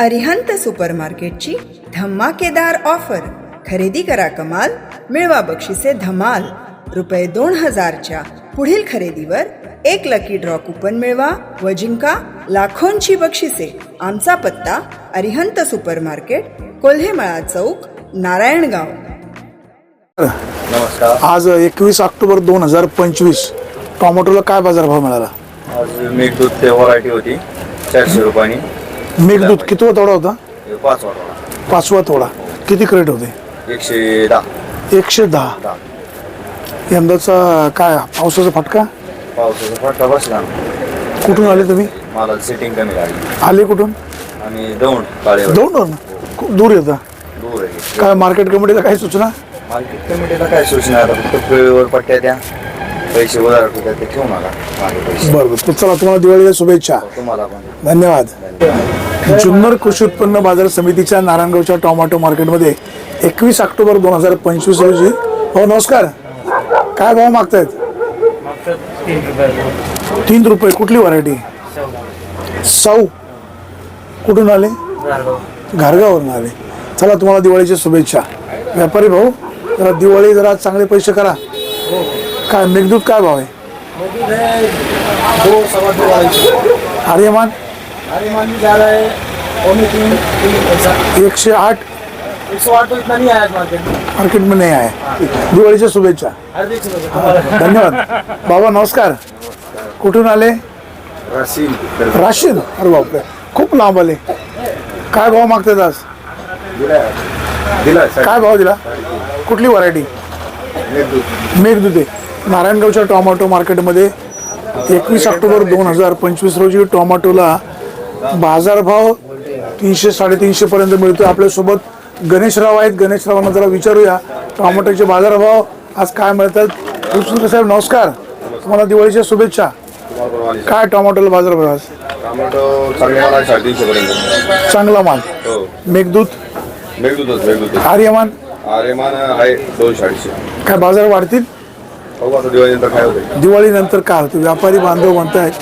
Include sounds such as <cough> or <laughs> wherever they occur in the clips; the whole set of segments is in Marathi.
अरिहंत सुपरमार्केटची धमाकेदार ऑफर. खरेदी करा कमाल मिळवा बक्षिसे धमाल. रुपये दोन हजारच्या पुढील खरेदीवर एक लकी ड्रॉ कुपन मिळवा व जिंका लाखोंची बक्षिसे. आमचा पत्ता अरिहंत सुपरमार्केट कोल्हेमळा चौक नारायणगाव. नमस्कार. आज एकवीस ऑक्टोबर दोन हजार पंचवीस. टोमॅटोला काय बाजारभाव मिळाला? आज मेघदूत ते व्हरायटी होती चारशे रुपयानी. मेघदूत कितवा तोडा होता? हे पाच वाटा पाचवा तोडा. किती क्रेट होते? एकशे दहा. एकशे दहा. यंदाचा काय पावसाचा फटका? पावसाचा फटका बसला कुठून आले तुम्ही? मला सेटिंग कमी लागली. आले कुठून? आणि दौंड काळे दोन खूप दूर येता दूर आहे. काय मार्केट कमिटीला काही सूचना? मार्केट कमिटीला काय सूचना आता? फक्त वेळेवर पट्ट्या द्या. पैसे उधार ते ठेवू नका माझे पैसे. बरं बरं. तर चला तुम्हाला दिवाळीच्या शुभेच्छा. तुम्हाला पण. धन्यवाद. जुन्नर कृषी उत्पन्न बाजार समितीच्या नारायणगावच्या टोमॅटो मार्केटमध्ये एकवीस ऑक्टोबर दोन हजार पंचवीस रोजी हो नमस्कार. काय भाव मागतायत? तीन रुपये. कुठली व्हरायटी साऊ कुठून आले? घारगावरून आले. चला तुम्हाला दिवाळीच्या शुभेच्छा. व्यापारी भाऊ जरा दिवाळी जरा चांगले पैसे करा. काय मेघदूत काय भाव आहे? आर्यमान? एकशे आठ? मार्केट में नहीं आए दिवाळीच्या शुभेच्छा. धन्यवाद. बाबा नमस्कार. कुठून आले? राशीन अरे बापरे. खूप लांब आले. काय भाव मागतात आज? काय भाव दिला? कुठली व्हरायटी मेघदूते. नारायणगावच्या टोमॅटो मार्केटमध्ये एकवीस ऑक्टोबर दोन हजार पंचवीस रोजी टोमॅटोला बाजारभाव तीनशे साडेतीनशे पर्यंत मिळतो आपल्यासोबत गणेशराव आहेत. गणेशरावांना जरा विचारूया. टोमॅटोचे बाजारभाव आज काय मिळतात? साहेब नमस्कार. तुम्हाला दिवाळीच्या शुभेच्छा. काय टोमॅटोला बाजारभाव आज? टोमॅटो चांगले मला साडेतीनशे पर्यंत. चांगला माल. हो. मेघदूत? मेघदूतच मेघदूत आर्यमान? आरेमान आहे दोनशे अडीचशे काय बाजार वाढतील? बघू आता दिवाळीनंतर काय होते दिवाळीनंतर काय होतं व्यापारी बांधव म्हणतायत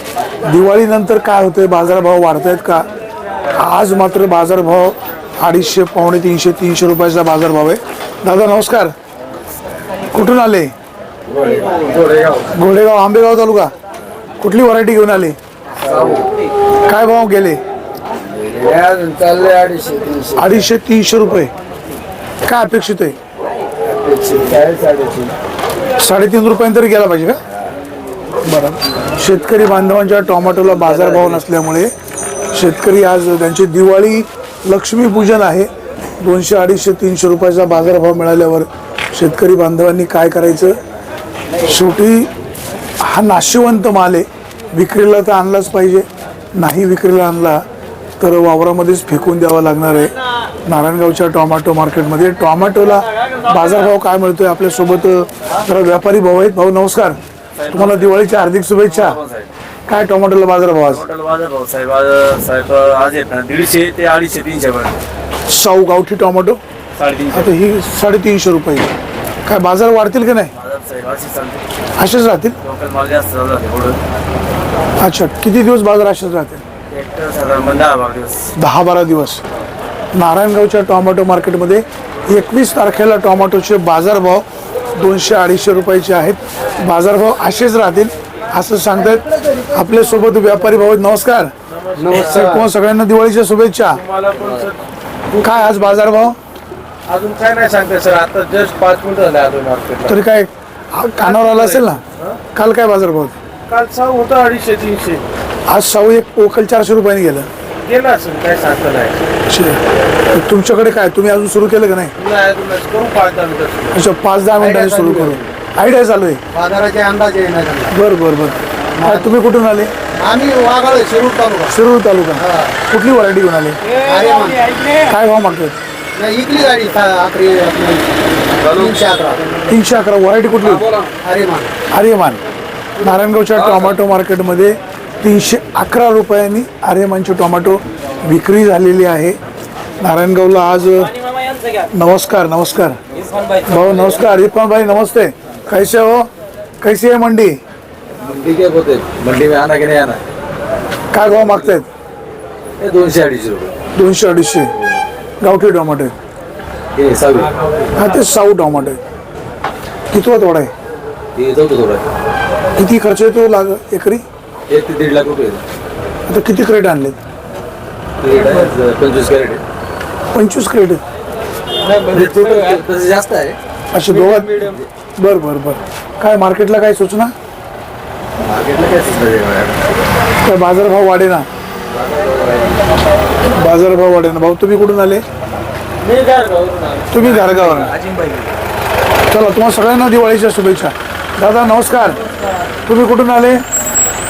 दिवाळीनंतर काय होतंय? बाजारभाव वाढत आहेत का? आज मात्र बाजारभाव अडीचशे पावणे तीनशे तीनशे रुपयाचा बाजारभाव आहे. दादा नमस्कार. कुठून आले? घोडेगाव आंबेगाव तालुका. कुठली व्हरायटी घेऊन आले? काय भाव गेले? अडीचशे तीनशे रुपये. काय अपेक्षित आहे? साडेतीन साडेतीन रुपयांनी तरी गेला पाहिजे का? बरं. शेतकरी बांधवांच्या टोमॅटोला बाजारभाव नसल्यामुळे शेतकरी आज त्यांची दिवाळी लक्ष्मीपूजन आहे. दोनशे अडीचशे तीनशे रुपयाचा बाजारभाव मिळाल्यावर शेतकरी बांधवांनी काय करायचं? शेवटी हा नाशिवंत माल आहे. विक्रीला तर आणलाच पाहिजे. नाही विक्रीला आणला तर वावरामध्येच फेकून द्यावा लागणार आहे. नारायणगावच्या टोमॅटो मार्केटमध्ये टॉमॅटोला बाजारभाव काय मिळतोय आपल्यासोबत? जरा व्यापारी भाऊ आहेत. भाऊ नमस्कार. तुम्हाला दिवाळीच्या हार्दिक शुभेच्छा. काय टोमॅटोला बाजारभाव आज? टोटल बाजार भाऊ साहेब आज साहेब आज आहेत ना दीडशे ते अडीचशे तीनशे पर्यंत गावठी टोमॅटो? साडेतीनशे. आता ही साडेतीनशे रुपये. काय बाजार वाढतील की नाही? बाजार साहेब असे चालते असेच राहतील? लोकल माल जास्त अच्छा किती दिवस बाजार असेच राहतील? एक तर साधारण दहा बारा दिवस. दहा बारा दिवस. नारायणगावच्या टोमॅटो मार्केटमध्ये एकवीस तारखेला टोमॅटोचे बाजारभाव दोनशे अडीचशे रुपयाचे आहेत. बाजारभाव असेच राहतील असं सांगतायत आपल्यासोबत व्यापारी भाऊ. नमस्कार. नमस्कार. तुम्हाला सगळ्यांना दिवाळीच्या शुभेच्छा. काय आज बाजारभाव? अजून काय नाही सांगते सर. आता जस्ट पाच मिनिट झाले अजून तरी काय हा कानावर आला असेल ना? काल काय बाजारभाव? काल साऊ होतं अडीचशे तीनशे. आज साऊ एक ओकल चारशे रुपयाने गेलं. गेला असेल काय सांगता नाही. तुमच्याकडे काय? तुम्ही अजून सुरू केलं का नाही? नाही अजून नाही. करू पाच दहा मिनिटं अच्छा पाच दहा मिनिटांनी सुरू करू. आयडिया चालू आहे. बाजाराचे अंदाज येणार. बरं बरं बरं. काय तुम्ही कुठून आले? आम्ही वागाळे शिरूर तालुका. शिरूर तालुका. कुठली व्हरायटी घेऊन आले? अरे. काय भाव मागतात? नाही इकली गाडी आपली तीनशे अकरा. तीनशे अकरा. व्हरायटी कुठली? अरे मान आर्यमान. नारायणगावच्या टोमॅटो मार्केटमध्ये तीनशे अकरा रुपयांनी आर्यमानची टोमॅटो विक्री झालेली आहे. नारायणगावला आज नमस्कार नमस्कार. भाऊ नमस्कार. इरफान भाई नमस्ते. कैसे हो? कैसी है मंडी? मंडी के होते मंडी में आना की नाही आना? काय भाव मागतायत? हे दोनशे अडीचशे रुपये. दोनशे अडीचशे. गावठी टोमॅटो आहे. हे सहावी हा ते साऊ टोमॅटो आहे कितवा तोडा आहे? हे चौथं थोडं किती खर्च येतो लाग एकरी? एक ते दीड लाख रुपये. आता किती क्रेट आणलेत? आहे, पंचवीस कॅरेट आहे. पंचवीस क्रेट म्हणजे जास्त आहे. असे दोघात बर बर बर. काय मार्केटला काय सूचना? मार्केटला काय बाजारभाव वाढे ना बाजारभाव वाढे ना भाऊ तुम्ही कुठून आले? तुम्ही घारगावर चला तुम्हाला सगळ्यांना दिवाळीच्या शुभेच्छा. दादा नमस्कार. तुम्ही कुठून आले?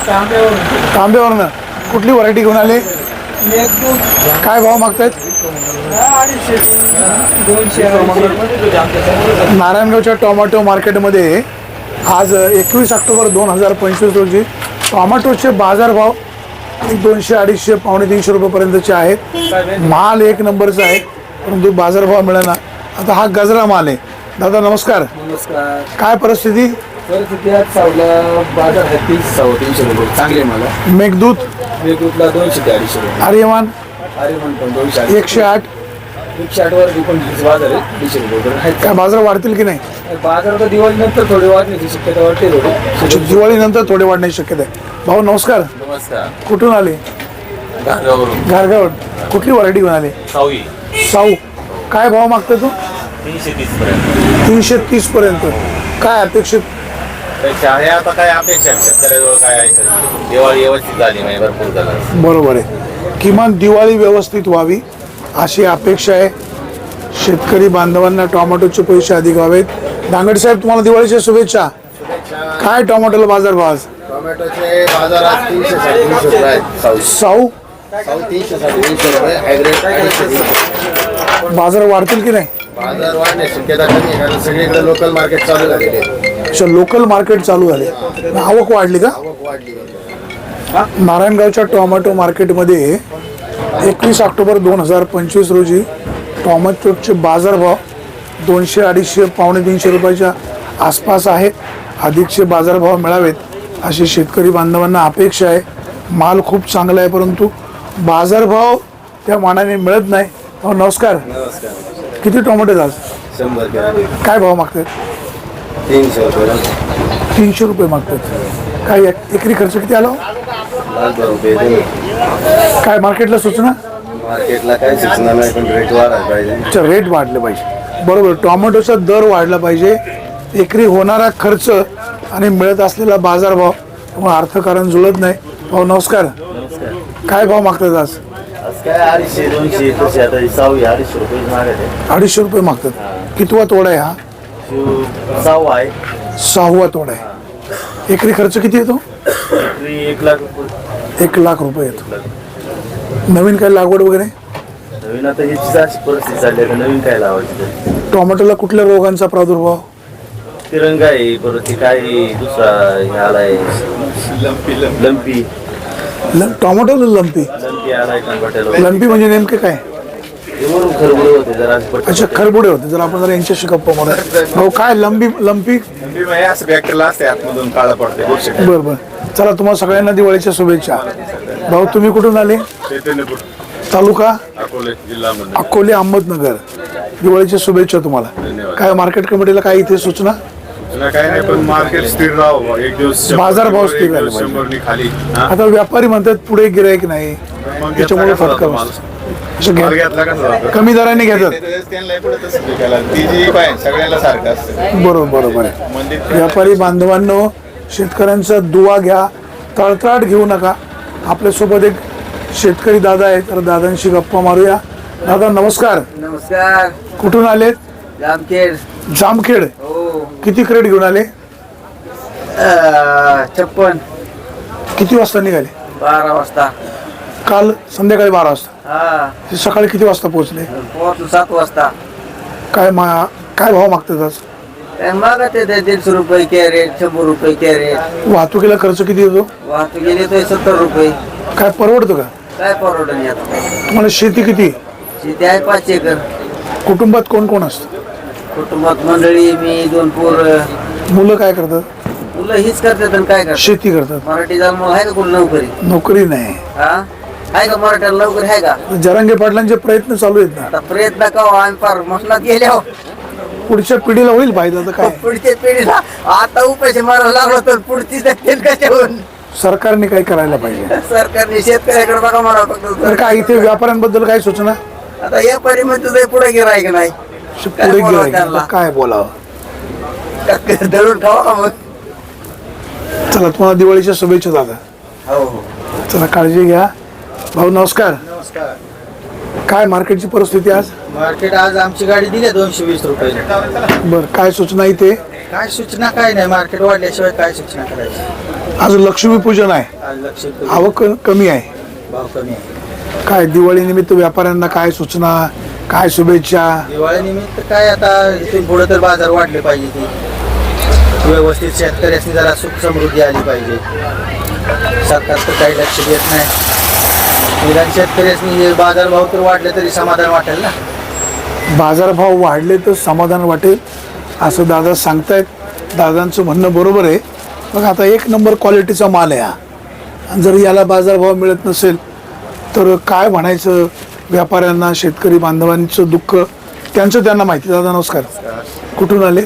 तांब्यावरनं. कुठली व्हरायटी घेऊन आले? काय भाव मागतायत? नारायणगावच्या टोमॅटो मार्केटमध्ये आज एकवीस ऑक्टोबर दोन हजार पंचवीस रोजी टोमॅटोचे बाजारभाव एक दोनशे अडीचशे पावणे तीनशे रुपयेपर्यंतचे आहेत. माल एक नंबरचा आहे परंतु बाजारभाव मिळेना. आता हा गजरा माल आहे. दादा नमस्कार. नमस्कार. काय परिस्थिती? परिस्थिती आज सावला बाजार आहे तीस सव्वा तीनशे रुपये. चांगले मला मेघदूत? वेगवेगळा दोनशे ते अडीचशे रुपये आर्यमान अरे म्हणतो दोनशे अडीचशे. एकशे आठ. एकशे आठ वर पण बाजार आहे दीडशे रुपये तर आहेत. काय बाजार वाढतील की नाही? बाजार आता दिवाळीनंतर थोडी वाढण्याची शक्यता वाटते थोडी. दिवाळीनंतर थोडे वाढण्याची शक्यता आहे. भाऊ नमस्कार. नमस्कार. कुठून आले? घारगाव कुठली व्हरायटी घेऊन आले? सावी साऊ. काय भाव मागतो तू? तीनशे तीस पर्यंत. तीनशे तीस पर्यंत. काय अपेक्षित त्याच्या आहे. आता काय अपेक्षा आहे? शेतकऱ्याजवळ काय आहे? तरी. दिवाळी व्यवस्थित झाली म्हणजे भरपूर झालं. बरोबर आहे. किमान दिवाळी व्यवस्थित व्हावी अशी अपेक्षा आहे. शेतकरी बांधवांना टोमॅटोचे पैसे अधिक व्हावेत दांगड साहेब तुम्हाला दिवाळीच्या शुभेच्छा. काय टोमॅटोला बाजार भाव आज? टोमॅटोचे बाजार आज तीनशे साडेतीनशे रुपये आहेत. साऊथ साऊ? साऊथ तीनशे साडेतीनशे रुपये हायब्रेड अडीचशे तीनशे. बाजार वाढतील की नाही? बाजार वाढण्याची शक्यता कमी आहे कारण सगळीकडे लोकल मार्केट चालू झालेले आहे. अच्छा लोकल मार्केट चालू झाले. आवक वाढली का? नारायणगावच्या टोमॅटो मार्केटमध्ये एकवीस ऑक्टोबर दोन हजार पंचवीस रोजी टोमॅटोचे बाजारभाव दोनशे अडीचशे पावणे तीनशे रुपयाच्या आसपास आहे. अधिकचे बाजारभाव मिळावेत अशी शेतकरी बांधवांना अपेक्षा आहे. माल खूप चांगला आहे परंतु बाजारभाव त्या मानाने मिळत नाही. अहो, नमस्कार. नमस्कार. किती टोमॅटो आज? काय भाव मागतात तीनशे रुपये तीनशे रुपये मागतात. काय एक- एकरी खर्च किती आला हो? लाख रुपये देणे. काय मार्केटला सूचना? मार्केटला काय सूचना नाही पण रेट वाढायला पाहिजे. चा रेट वाढले पाहिजे. बरोबर टोमॅटोचा दर वाढला पाहिजे. एकरी होणारा खर्च आणि मिळत असलेला बाजारभाव त्यामुळे अर्थकारण जुळत नाही. भाऊ नमस्कार. काय भाव मागतात आज? आज काय अडीचशे दोनशे तसे आता ही सहावी अडीचशे रुपये अडीचशे रुपये मागतात. कितवा तोडा आहे हा? सहावा आहे. सहावा तोडा आहे. एकरी खर्च किती येतो? विक्री एक लाख रुपये. एक लाख रुपये येतो. नवीन काय लागवड वगैरे? नवीन आता ह्याची अशी परिस्थिती चालली आहे. नवीन काय लावायची टोमॅटोला कुठल्या रोगांचा प्रादुर्भाव? तिरंगा आहे परत ते काय दुसरा हे आलाय. लंपी. लंपी ल- टोमॅटोला लंपी. लंपी आलाय टमाट्याला लंपी म्हणजे नेमके काय? अच्छा खरबुडे होते. जर आपण जर यांच्याशी गप्पा मारू. <laughs> भाऊ काय लंबी लंपी असं बॅक्टेरिया असते आतमधून काळा पडते गोड शकते बरं बरं. चला तुम्हाला सगळ्यांना दिवाळीच्या शुभेच्छा. भाऊ तुम्ही कुठून आले? तालुका? अकोले अहमदनगर. दिवाळीच्या शुभेच्छा तुम्हाला. धन्यवाद. काय मार्केट कमिटीला काय इथे सूचना? काय नाही पण मार्केट स्थिर राहावं एक दिवस शंभर, बाजारभाव एक स्थिर? आता व्यापारी म्हणतात पुढे गिरायक नाही. त्याच्यामुळे फटका. असं माल घ्या. घेतला कसं जातो? कमी दराने घेतात. ते- त्यांना पुढे तसं विकायला. ती जी पाहिजे सगळ्याला सारखं असतं. बरोबर बरोबर आहे. व्यापारी बांधवांनो शेतकऱ्यांचा दुवा घ्या. तळतळाट घेऊ नका. आपल्यासोबत एक शेतकरी दादा आहे तर दादांशी गप्पा मारूया. दादा नमस्कार. नमस्कार. कुठून आले? जामखेड. जामखेड. हो. किती क्रेट घेऊन आले? अं, छप्पन. किती वाजता निघाले? बारा वाजता. काल संध्याकाळी बारा वाजता. हा. सकाळी किती वाजता पोहोचले? पोहोचलो सात वाजता. काय मा काय भाव मागतात आज? काय मागत ते दीडशे रुपये कॅरेट शंभर रुपये कॅरेट. वाहतुकीला खर्च किती येतो? वाहतूक गेली सत्तर रुपये. काय परवडतं का? काय परवडण यात तुम्हाला शेती किती? शेती आहे पाच एकर. कुटुंबात कोण कोण असतं? कुटुंबात मंडळी मी दोन पोर. मुलं काय करतात? मुलं हीच करतात आणि काय करतात? शेती करतात. मराठी जन्म आहे का कोण नोकरी? नोकरी नाही. हा? आहे का मराठ्याला लवकर आहे का? जरांगे पाटलांचे प्रयत्न चालू आहेत ना. आता प्रयत्न का आम्ही फार मसनात गेल्या पुढच्या पिढीला होईल फायदा तर काय? पुढच्या पिढीला? आता उपाशी मारायला लागलो तर पुढची जगतील कशाहून? सरकारने काय करायला पाहिजे? सरकारने शेतकऱ्याकडे बघा तर फक्त काय इथे व्यापाऱ्यांबद्दल काय सूचना? आता या परिमित तुझं पुढे गिराय की नाही? काय पुढे बोलावं गेलं त्यांना? काय बोलावं? का- दळून खावा मग? चला तुम्हाला दिवाळीच्या शुभेच्छा दादा. हो हो. चला काळजी घ्या. भाऊ नमस्कार. काय मार्केटची परिस्थिती आज? मार्केट आज आमची गाडी दिली दोनशे वीस रुपये. बर काय सूचना इथे? काय सूचना काय नाही मार्केट वाढल्याशिवाय काय सूचना करायची? आज लक्ष्मीपूजन आहे. आज लक्ष आवक कमी आहे. भाव कमी आहे. काय दिवाळी निमित्त व्यापाऱ्यांना काय सूचना काय शुभेच्छा? दिवाळी निमित्त काय आता इथून पुढे तर बाजार वाढले पाहिजे ती व्यवस्थित शेतकऱ्यांनी जरा सुख समृद्धी आली पाहिजे. सरकार तर काही लक्ष देत नाही. निदान शेतकऱ्यांनी बाजार भाव तर वाढले तरी समाधान वाटेल ना? बाजारभाव वाढले तर समाधान वाटेल असं दादा सांगतायत. दादांचं म्हणणं बरोबर आहे. मग आता एक नंबर क्वालिटीचा माल आहे हा. आणि जर याला बाजारभाव मिळत नसेल तर काय म्हणायचं व्यापाऱ्यांना शेतकरी बांधवांचं दुःख? त्यांचं त्यांना माहिती. दादा नमस्कार. कुठून आले?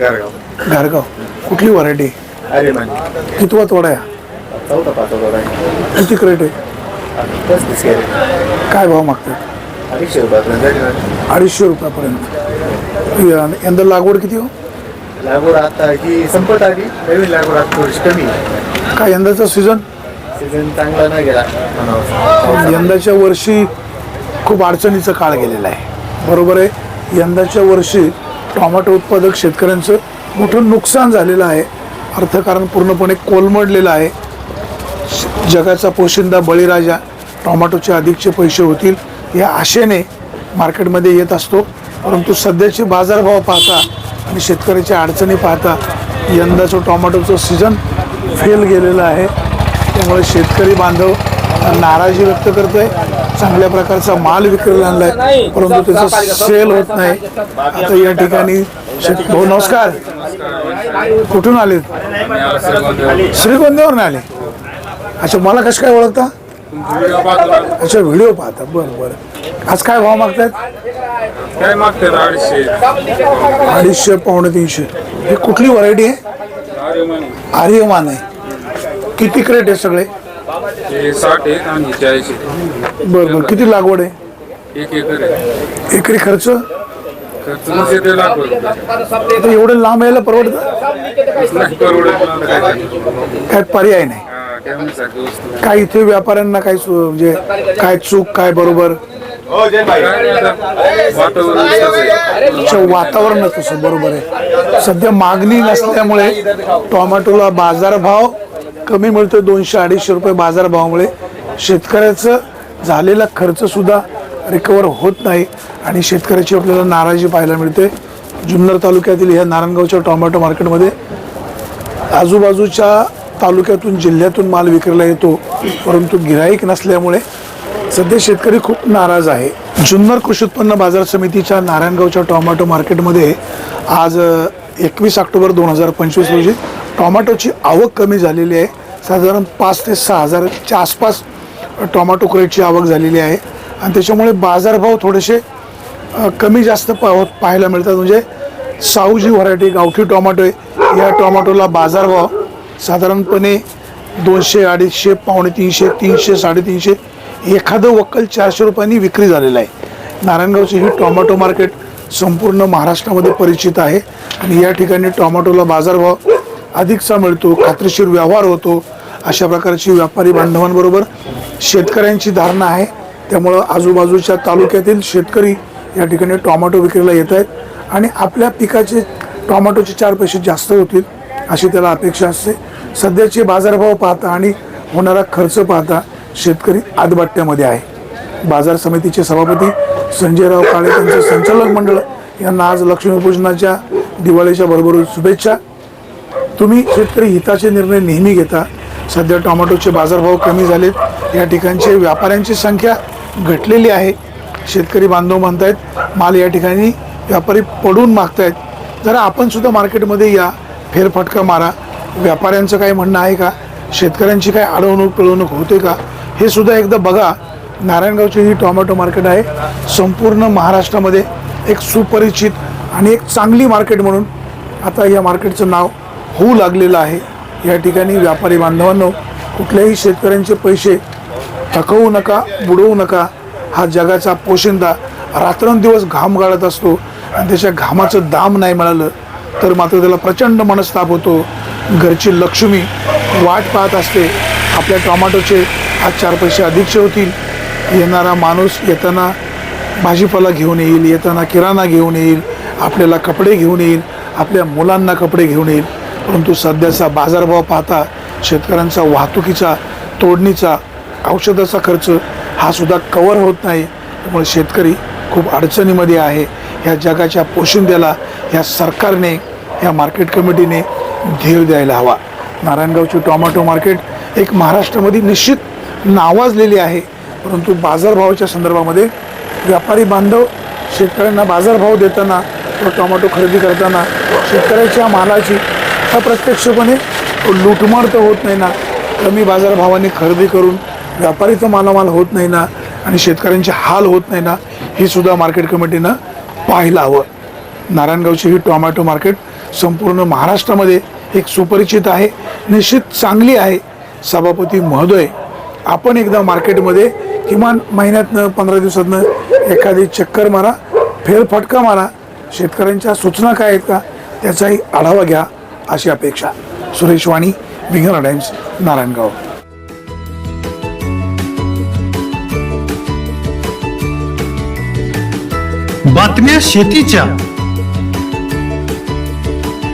गारगाव. घारगाव कुठली व्हरायटी अरे म्हणजे कितवा तोडा आहे. किती क्रेट आहे? पस्तीस कॅरेट काय भाव मागतात अडीचशे रुपयापर्यंत. जाईल ना. अडीचशे रुपयापर्यंत य- यंदा लागवड किती हो? लागवड आता ही संपत आली. नवीन लागवड आता थोडीशी कमी काय यंदाचा सीझन? सीझन चांगला नाही गेला. म्हणावं यंदाच्या वर्षी खूप अडचणीचा काळ गेलेला आहे. बरोबर आहे? यंदाच्या वर्षी टोमॅटो उत्पादक शेतकऱ्यांचं मोठं नुकसान झालेलं आहे. अर्थकारण पूर्णपणे कोलमडलेलं आहे. जगाचा पोशिंदा बळीराजा टोमॅटोचे अधिकचे पैसे होतील या आशेने मार्केटमध्ये येत असतो. परंतु सध्याचे बाजारभाव पाहता आणि शेतकऱ्याच्या अडचणी पाहता यंदाचं टोमॅटोचं सीझन फेल गेलेलं आहे. त्यामुळे शेतकरी बांधव नाराजी व्यक्त करतोय. चांगल्या प्रकारचा माल विक्रीला आणला आहे परंतु त्याचा सेल होत नाही. आता या ठिकाणी भाऊ नमस्कार. कुठून आले? श्रीगोंदेवरून आले. अच्छा मला कसं काय ओळखता? अच्छा व्हिडिओ पाहता. बरं बरं. आज काय भाव मागतायत? काय मागतात अडीचशे. अडीचशे पावणे तीनशे. ही कुठली व्हरायटी आहे? आर्यमान. आहे किती क्रेट आहे सगळे? साठ आहेत आणि चाळीस बरं बरं. किती लागवड आहे? एक एकर आहे. एकरी खर्च? आता एवढं लांब यायला परवडतं? काय पर्याय नाही. काय इथे व्यापाऱ्यांना काय सु- म्हणजे काय चूक काय बरोबर? हो. अच्छा, वातावरण तसं बरोबर आहे. सध्या मागणी नसल्यामुळे टोमॅटोला बाजारभाव कमी मिळतो दोनशे अडीचशे रुपये बाजारभावामुळे. शेतकऱ्याचं झालेला खर्च सुद्धा रिकवर होत नाही आणि शेतकऱ्याची आपल्याला नाराजी पाहायला मिळते. जुन्नर तालुक्यातील ह्या नारायणगावच्या टोमॅटो मार्केटमध्ये आजूबाजूच्या तालुक्यातून जिल्ह्यातून माल विक्रीला येतो. परंतु गिराईक नसल्यामुळे सध्या शेतकरी खूप नाराज आहे. जुन्नर कृषी उत्पन्न बाजार समितीच्या नारायणगावच्या टॉमॅटो मार्केटमध्ये आज एकवीस ऑक्टोबर दोन हजार पंचवीस रोजी टोमॅटोची आवक कमी झालेली आहे. साधारण पाच ते सहा हजारच्या आसपास टॉमॅटो क्रेटची आवक झालेली आहे. आणि त्याच्यामुळे बाजारभाव थोडेसे कमी जास्त पाह पाहायला मिळतात. म्हणजे साऊजी व्हरायटी गावठी टॉमॅटो आहे. या टोमॅटोला बाजारभाव साधारणपणे दोनशे अडीचशे पावणे तीनशे तीनशे साडेतीनशे एखादं वक्कल चारशे रुपयांनी विक्री झालेलं आहे. नारायणगावचे ही टोमॅटो मार्केट संपूर्ण महाराष्ट्रामध्ये परिचित आहे आणि या ठिकाणी टोमॅटोला बाजारभाव अधिकचा मिळतो खात्रीशीर व्यवहार होतो अशा प्रकारची व्यापारी बांधवांबरोबर शेतकऱ्यांची धारणा आहे. त्यामुळं आजूबाजूच्या तालुक्यातील शेतकरी या ठिकाणी टोमॅटो विक्रीला येत आहेत आणि आपल्या पिकाचे टोमॅटोचे चार पैसे जास्त होतील अशी त्याला अपेक्षा असते. सध्याचे बाजारभाव पाहता आणि होणारा खर्च पाहता शेतकरी आदबाट्यामध्ये आहे. बाजार समितीचे सभापती संजयराव काळे यांचं संचालक मंडळ यांना आज लक्ष्मीपूजनाच्या दिवाळीच्या बरोबर शुभेच्छा. तुम्ही शेतकरी हिताचे निर्णय नेहमी घेता. सध्या टोमॅटोचे बाजारभाव कमी झालेत. या ठिकाणचे व्यापाऱ्यांची संख्या घटलेली आहे. शेतकरी बांधव म्हणतायत माल या ठिकाणी व्यापारी पडून मागतायत. जरा आपण सुद्धा मार्केटमध्ये या फेरफटका मारा. व्यापाऱ्यांचं काय म्हणणं आहे का? शेतकऱ्यांची काय अडवणूक पिळवणूक होते का? हे सुद्धा एकदा बघा. नारायणगावची ही टोमॅटो मार्केट आहे. संपूर्ण महाराष्ट्रामध्ये एक सुपरिचित आणि एक चांगली मार्केट म्हणून आता या मार्केटचं नाव होऊ लागलेलं आहे. या ठिकाणी व्यापारी बांधवांनो कुठल्याही शेतकऱ्यांचे पैसे थकवू नका बुडवू नका. हा जगाचा पोशिंदा रात्रंदिवस घाम गाळत असतो आणि त्याच्या घामाचं दाम नाही मिळालं तर मात्र त्याला प्रचंड मनस्ताप होतो. घरची लक्ष्मी वाट पाहत असते. आपल्या टोमॅटोचे आज चार पैसे अधिकचे होतील. येणारा माणूस येताना भाजीपाला घेऊन येईल येताना किराणा घेऊन येईल आपल्याला कपडे घेऊन येईल आपल्या मुलांना कपडे घेऊन येईल. परंतु सध्याचा बाजारभाव पाहता शेतकऱ्यांचा वाहतुकीचा तोडणीचा औषधाचा खर्च हा सुद्धा कवर होत नाही. त्यामुळे शेतकरी खूप अडचणीमध्ये आहे. ह्या जगाच्या पोशिंद्याला ह्या सरकारने ह्या मार्केट कमिटीने धीर द्यायला हवा. नारायणगावची टोमॅटो मार्केट एक महाराष्ट्रामध्ये निश्चित नावाजलेली आहे. परंतु बाजारभावाच्या संदर्भामध्ये व्यापारी बांधव शेतकऱ्यांना बाजारभाव देताना किंवा टोमॅटो खरेदी करताना शेतकऱ्याच्या मालाची अप्रत्यक्षपणे लुटमार तर होत नाही ना. कमी बाजारभावाने खरेदी करून व्यापारीचं मालामाल होत नाही ना आणि शेतकऱ्यांचे हाल होत नाही ना ही सुद्धा मार्केट कमिटीनं पाहायला हवं. नारायणगावची ही टोमॅटो मार्केट संपूर्ण महाराष्ट्रामध्ये एक सुपरिचित आहे निश्चित चांगली आहे सभापती महोदय. आपण एकदा मार्केटमध्ये किमान महिन्यातनं पंधरा दिवसातनं एखादी चक्कर मारा फेरफटका मारा. शेतकऱ्यांच्या सूचना काय आहेत का? त्याचाही आढावा घ्या अशी अपेक्षा. सुरेश वाणी विंगरा टाइम्स नारायणगाव. बातम्या शेतीच्या.